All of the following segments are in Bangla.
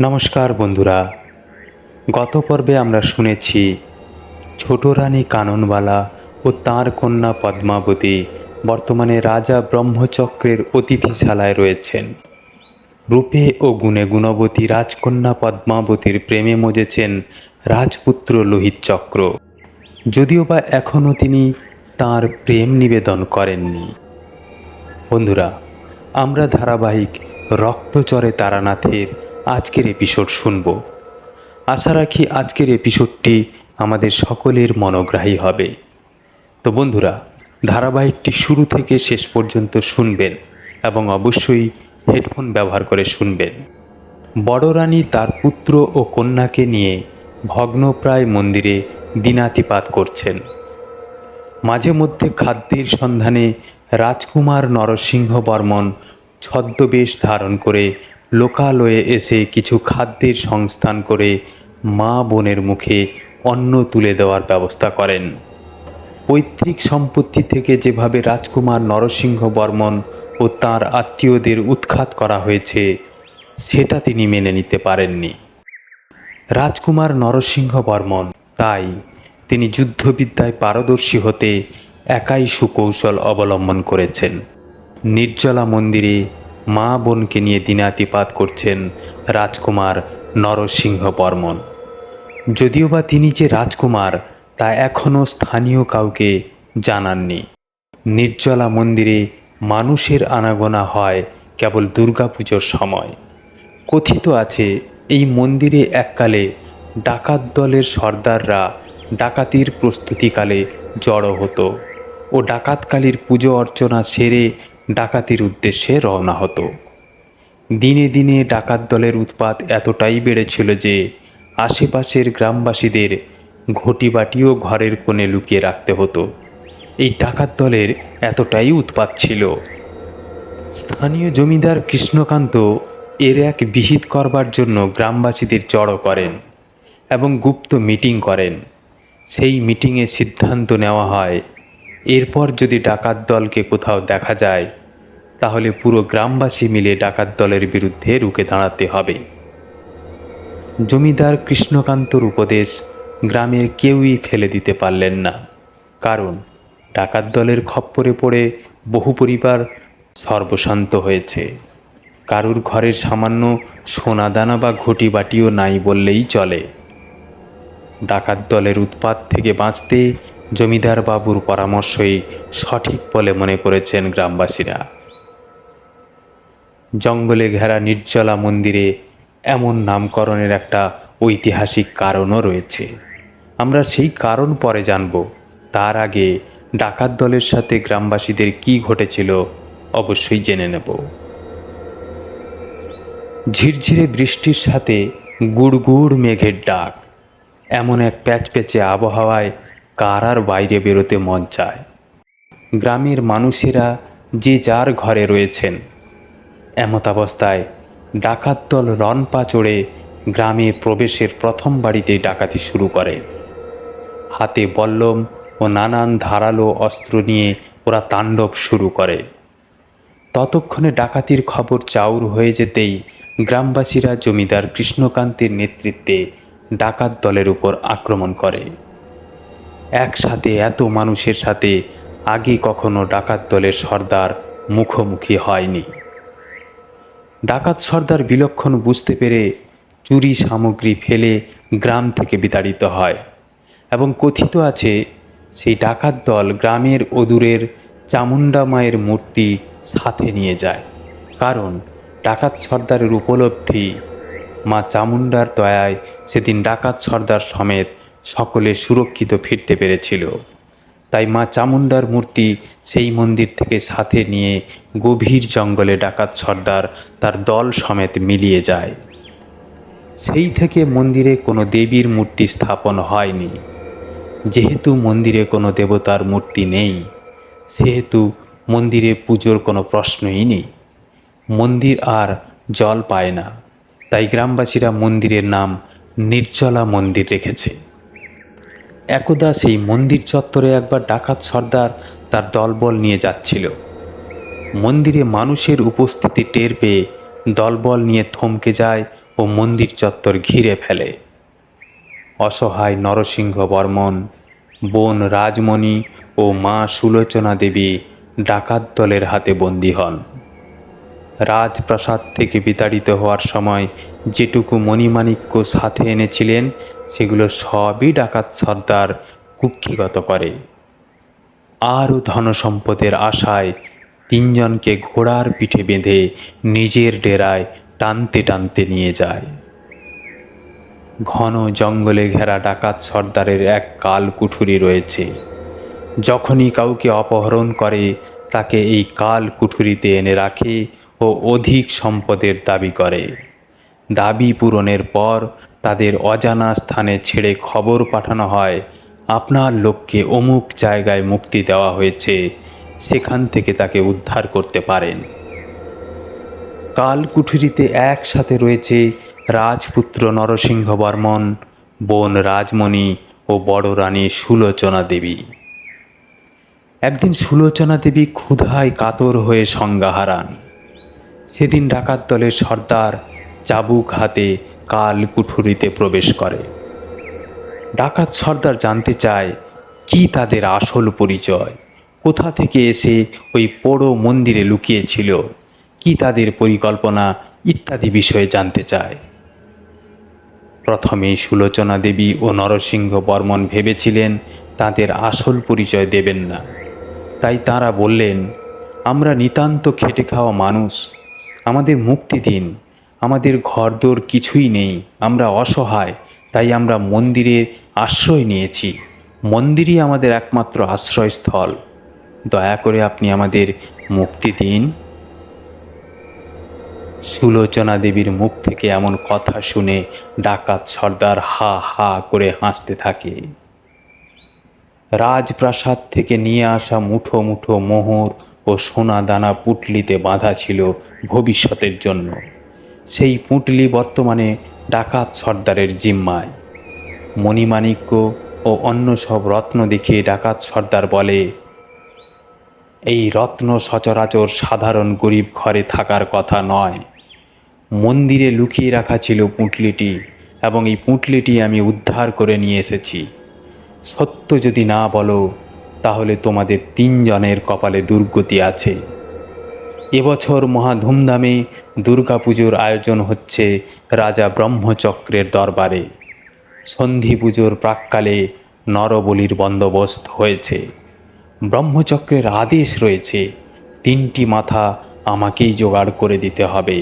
নমস্কার বন্ধুরা। গত পর্বে আমরা শুনেছি, ছোট রানী কাননবালা ও তাঁর কন্যা পদ্মাবতী বর্তমানে রাজা ব্রহ্মচক্রের অতিথিশালায় রয়েছেন। রূপে ও গুণে গুণবতী রাজকন্যা পদ্মাবতীর প্রেমে মজেছেন রাজপুত্র লোহিত চক্র। যদিও বা এখনও তিনি তার প্রেম নিবেদন করেননি। বন্ধুরা, আমরা ধারাবাহিক রক্তচরে তারানাথের আজকের এপিসোড শুনব। আশা রাখি আজকের এপিসোডটি আমাদের সকলের মনোগ্রাহী হবে। তো বন্ধুরা, ধারাবাহিকটি শুরু থেকে শেষ পর্যন্ত শুনবেন এবং অবশ্যই হেডফোন ব্যবহার করে শুনবেন। বড় রানী তার পুত্র ও কন্যাকে নিয়ে ভগ্নপ্রায় মন্দিরে দিনাতিপাত করছেন। মাঝে মধ্যে খাদ্যের সন্ধানে রাজকুমার নরসিংহ বর্মন ছদ্মবেশ ধারণ করে লোকালয়ে এসে কিছু খাদ্যের সংস্থান করে মা বোনের মুখে অন্ন তুলে দেওয়ার ব্যবস্থা করেন। পৈতৃক সম্পত্তি থেকে যেভাবে রাজকুমার নরসিংহ বর্মন ও তার আত্মীয়দের উৎখাত করা হয়েছে, সেটা তিনি মেনে নিতে পারেননি। রাজকুমার নরসিংহ বর্মন, তাই তিনি যুদ্ধবিদ্যায় পারদর্শী হতে একাই সুকৌশল অবলম্বন করেছেন। নির্জলা মন্দিরে মা বোনকে নিয়ে দিনাতিপাত করছেন রাজকুমার নরসিংহ বর্মন। যদিও বা তিনি যে রাজকুমার, তা এখনও স্থানীয় কাউকে জানাননি। নির্জলা মন্দিরে মানুষের আনাগোনা হয় কেবল দুর্গাপুজোর সময়। কথিত আছে, এই মন্দিরে এককালে ডাকাত দলের সর্দাররা ডাকাতির প্রস্তুতিকালে জড়ো হতো ও ডাকাতকালীর পুজো অর্চনা সেরে ডাকাতির উদ্দেশ্যে রওনা হতো। দিনে দিনে ডাকাত দলের উৎপাত এতটাই বেড়েছিল যে আশেপাশের গ্রামবাসীদের ঘটিবাটিও ঘরের কোণে লুকিয়ে রাখতে হতো। এই ডাকাত দলের এতটাই উৎপাত ছিল। স্থানীয় জমিদার কৃষ্ণকান্ত এর এক বিহিত করবার জন্য গ্রামবাসীদের জড়ো করেন এবং গুপ্ত মিটিং করেন। সেই মিটিংয়ে সিদ্ধান্ত নেওয়া হয় এরপর যদি ডাকাত দলকে কোথাও দেখা যায়, তাহলে পুরো গ্রামবাসী মিলে ডাকাত দলের বিরুদ্ধে রুখে দাঁড়াতে হবে। জমিদার কৃষ্ণকান্তর উপদেশ গ্রামের কেউই ফেলে দিতে পারলেন না, কারণ ডাকাত দলের খপ্পরে পড়ে বহু পরিবার সর্বশান্ত হয়েছে। কারুর ঘরের সামান্য সোনাদানা বা ঘটি বাটিও নাই বললেই চলে। ডাকাত দলের উৎপাত থেকে বাঁচতে জমিদার বাবুর পরামর্শই সঠিক বলে মনে করেছেন গ্রামবাসীরা। জঙ্গলে ঘেরা নির্জলা মন্দিরে এমন নামকরণের একটা ঐতিহাসিক কারণও রয়েছে। আমরা সেই কারণ পরে জানব, তার আগে ডাকাত দলের সাথে গ্রামবাসীদের কি ঘটেছিল অবশ্যই জেনে নেব। ঝিরঝিরে বৃষ্টির সাথে গুড়গুড় মেঘের ডাক, এমন এক প্যাচপ্যাচে আবহাওয়ায় কার আর বাইরে বেরোতে মন চায়। গ্রামের মানুষেরা যে যার ঘরে রয়েছেন। এমতাবস্থায় ডাকাত দল রনপা চড়ে গ্রামে প্রবেশের প্রথম বাড়িতেই ডাকাতি শুরু করে। হাতে বল্লম ও নানান ধারালো অস্ত্র নিয়ে ওরা তাণ্ডব শুরু করে। ততক্ষণে ডাকাতির খবর চাউর হয়ে যেতেই গ্রামবাসীরা জমিদার কৃষ্ণকান্তের নেতৃত্বে ডাকাত দলের উপর আক্রমণ করে। একসাথে, এত মানুষের সাথে আগে কখনো ডাকাত দলের সর্দার মুখোমুখি হয়নি। ডাকাত সর্দার বিলক্ষণ বুঝতে পেরে চুরি সামগ্রী ফেলে গ্রাম থেকে বিতাড়িত হয় এবং কথিত আছে, সেই ডাকাত দল গ্রামের অদূরের চামুন্ডা মায়ের মূর্তি সাথে নিয়ে যায়। কারণ ডাকাত সর্দারের উপলব্ধি মা চামুন্ডার দয়ায় সেদিন ডাকাত সর্দার সমেত সকলে সুরক্ষিত ফিরতে পেরেছিল। তাই মা চামুন্ডার মূর্তি সেই মন্দির থেকে সাথে নিয়ে গভীর জঙ্গলে ডাকাত সর্দার তার দল সমেত মিলিয়ে যায়। সেই থেকে মন্দিরে কোনো দেবীর মূর্তি স্থাপন হয়নি। যেহেতু মন্দিরে কোনো দেবতার মূর্তি নেই, সেহেতু মন্দিরে পুজোর কোনো প্রশ্নই নেই। মন্দির আর জল পায় না, তাই গ্রামবাসীরা মন্দিরের নাম নির্জলা মন্দির রেখেছে। একদা সেই মন্দির চত্বরে একবার ডাকাত সর্দার তার দলবল নিয়ে যাচ্ছিল। মন্দিরে মানুষের উপস্থিতি টের পেয়ে দলবল নিয়ে থমকে যায় ও মন্দির চত্বর ঘিরে ফেলে। অসহায় নরসিংহ বর্মন বোন রাজমণি ও মা সুলোচনা দেবী ডাকাত দলের হাতে বন্দী হন। রাজপ্রাসাদ থেকে বিতাড়িত হওয়ার সময় যেটুকু মণিমাণিক্য সাথে এনেছিলেন, সেগুলো সবই ডাকাত সর্দার কুক্ষিগত করে। আরও ধনসম্পদের আশায় তিনজনকে ঘোড়ার পিঠে বেঁধে নিজের ডেরায় টানতে টানতে নিয়ে যায়। ঘন জঙ্গলে ঘেরা ডাকাত সর্দারের এক কাল কুঠুরি রয়েছে। যখনই কাউকে অপহরণ করে, তাকে এই কাল কুঠুরিতে এনে রাখে ও অধিক সম্পদের দাবি করে। দাবি পূরণের পর তাদের অজানা স্থানে ছেড়ে খবর পাঠানো হয়, আপনার লোককে অমুক জায়গায় মুক্তি দেওয়া হয়েছে, সেখান থেকে তাকে উদ্ধার করতে পারেন। কালকুঠুরিতে একসাথে রয়েছে রাজপুত্র নরসিংহ বর্মন বোন রাজমণি ও বড় রানী সুলোচনা দেবী। একদিন সুলোচনা দেবী ক্ষুধায় কাতর হয়ে সংজ্ঞা হারান। সেদিন ডাকাত দলের সর্দার চাবুক হাতে কাল কুঠুরিতে প্রবেশ করে। ডাকাত সর্দার জানতে চায়, কি তাদের আসল পরিচয়? কোথা থেকে এসে ওই পোড়ো মন্দিরে লুকিয়েছিল? কি তাদের পরিকল্পনা? ইত্যাদি বিষয়ে জানতে চায়। প্রথমেই সুলোচনা দেবী ও নরসিংহ বর্মন ভেবেছিলেন, তাদের আসল পরিচয় দেবেন না। তাই তারা বললেন, আমরা নিতান্ত খেটে খাওয়া মানুষ আমাদের মুক্তি দিন। আমাদের ঘরদোর কিছুই নেই। আমরা অসহায়, তাই আমরা মন্দিরের আশ্রয় নিয়েছি। মন্দিরই আমাদের একমাত্র আশ্রয়স্থল। দয়া করে আপনি আমাদের মুক্তি দিন। সুলোচনা দেবীর মুখ থেকে এমন কথা শুনে ডাকাত সর্দার হা হা করে হাসতে থাকে। রাজপ্রাসাদ থেকে নিয়ে আসা মুঠো মুঠো মোহর ও সোনা দানা পুটলিতে বাঁধা ছিল ভবিষ্যতের জন্য। সেই পুঁটলি বর্তমানে ডাকাত সর্দারের জিম্মায়। মণিমাণিক্য ও অন্য সব রত্ন দেখিয়ে ডাকাত সর্দার বলে, এই রত্ন সচরাচর সাধারণ গরিব ঘরে থাকার কথা নয়। মন্দিরে লুকিয়ে রাখা ছিল পুঁটলিটি এবং এই পুঁটলিটি আমি উদ্ধার করে নিয়ে এসেছি। সত্য যদি না বলো তাহলে তোমাদের তিনজনের কপালে দুর্গতি আছে। এবছর মহা ধুমধামে দুর্গাপুজোর আয়োজন হচ্ছে রাজা ব্রহ্মচক্রের দরবারে। সন্ধি পুজোর প্রাককালে নরবলির বন্দোবস্ত হয়েছে। ব্রহ্মচক্রের আদেশ রয়েছে, তিনটি মাথা আমাকেই জোগাড় করে দিতে হবে।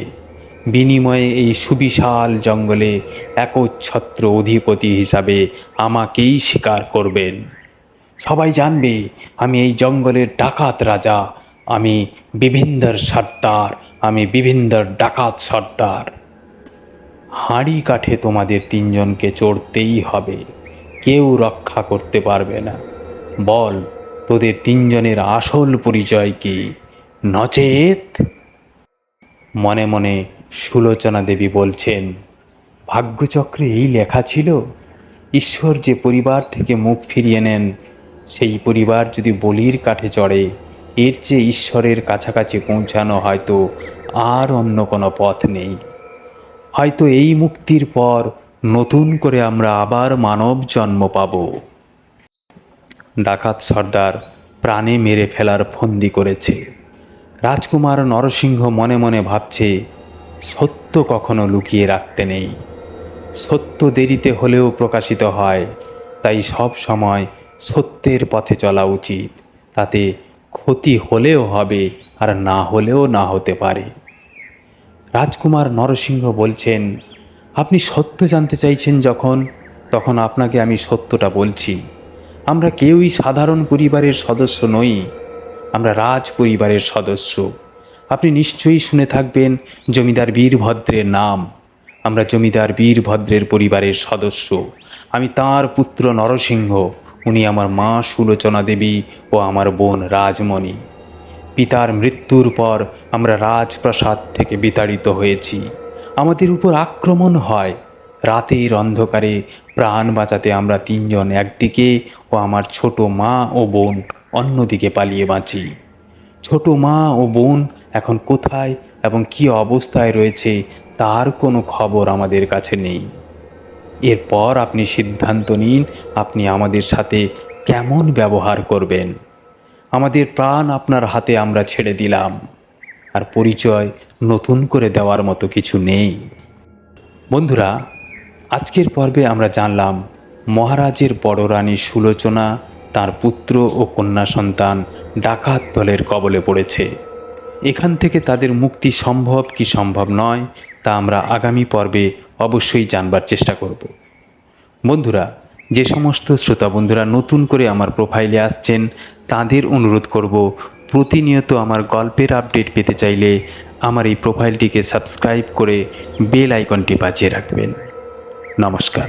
বিনিময়ে এই সুবিশাল জঙ্গলে একচ্ছত্র অধিপতি হিসাবে আমাকেই স্বীকার করবেন। সবাই জানবে, আমি এই জঙ্গলের ডাকাত রাজা, আমি বিভিন্দর সর্দার, আমি বিভিন্দর ডাকাত সর্দার। হাঁড়ি কাঠে তোমাদের তিনজনকে চড়তেই হবে, কেউ রক্ষা করতে পারবে না। বল, তোদের তিনজনের আসল পরিচয় কি? নচেত? মনে মনে সুলোচনা দেবী বলছেন, ভাগ্যচক্রে এই লেখা ছিল, ঈশ্বর যে পরিবার থেকে মুখ ফিরিয়ে নেন সেই পরিবার যদি বলির কাঠে চড়ে, এর চেয়ে ঈশ্বরের কাছাকাছি পৌঁছানো হয়তো আর অন্য কোনো পথ নেই। হয়তো এই মুক্তির পর নতুন করে আমরা আবার মানব জন্ম পাব। ডাকাত সর্দার প্রাণে মেরে ফেলার ফন্দি করেছে। রাজকুমার নরসিংহ মনে মনে ভাবছে, সত্য কখনো লুকিয়ে রাখতে নেই। সত্য দেরিতে হলেও প্রকাশিত হয়, তাই সব সময় সত্যের পথে চলা উচিত। তাতে ক্ষতি হলেও হবে আর না হলেও না হতে পারে। রাজকুমার নরসিংহ বলছেন, আপনি সত্য জানতে চাইছেন যখন, তখন আপনাকে আমি সত্যটা বলছি। আমরা কেউই সাধারণ পরিবারের সদস্য নই, আমরা রাজ পরিবারের সদস্য। আপনি নিশ্চয়ই শুনে থাকবেন জমিদার বীরভদ্রের নাম। আমরা জমিদার বীরভদ্রের পরিবারের সদস্য। আমি তার পুত্র নরসিংহ। উনি আমার মা সুলোচনা দেবী ও আমার বোন রাজমণি। পিতার মৃত্যুর পর আমরা রাজপ্রাসাদ থেকে বিতাড়িত হয়েছি। আমাদের উপর আক্রমণ হয়। রাতের অন্ধকারে প্রাণ বাঁচাতে আমরা তিনজন একদিকে ও আমার ছোট মা ও বোন অন্যদিকে পালিয়ে বাঁচি। ছোট মা ও বোন এখন কোথায় এবং কী অবস্থায় রয়েছে তার কোনো খবর আমাদের কাছে নেই। এরপর আপনি সিদ্ধান্ত নিন আপনি আমাদের সাথে কেমন ব্যবহার করবেন। আমাদের প্রাণ আপনার হাতে আমরা ছেড়ে দিলাম। আর পরিচয় নতুন করে দেওয়ার মতো কিছু নেই। বন্ধুরা, আজকের পর্বে আমরা জানলাম মহারাজের বড় রানী সুলোচনা, তার পুত্র ও কন্যা সন্তান ডাকাত দলের কবলে পড়েছে। এখান থেকে তাদের মুক্তি সম্ভব কি সম্ভব নয় তা আমরা আগামী পর্বে অবশ্যই জানবার চেষ্টা করব। বন্ধুরা, যে সমস্ত শ্রোতা বন্ধুরা নতুন করে আমার প্রোফাইলে আসছেন, তাদের অনুরোধ করব, প্রতিনিয়ত আমার গল্পের আপডেট পেতে চাইলে আমার এই প্রোফাইলটিকে সাবস্ক্রাইব করে বেল আইকনটি বাজিয়ে রাখবেন। নমস্কার।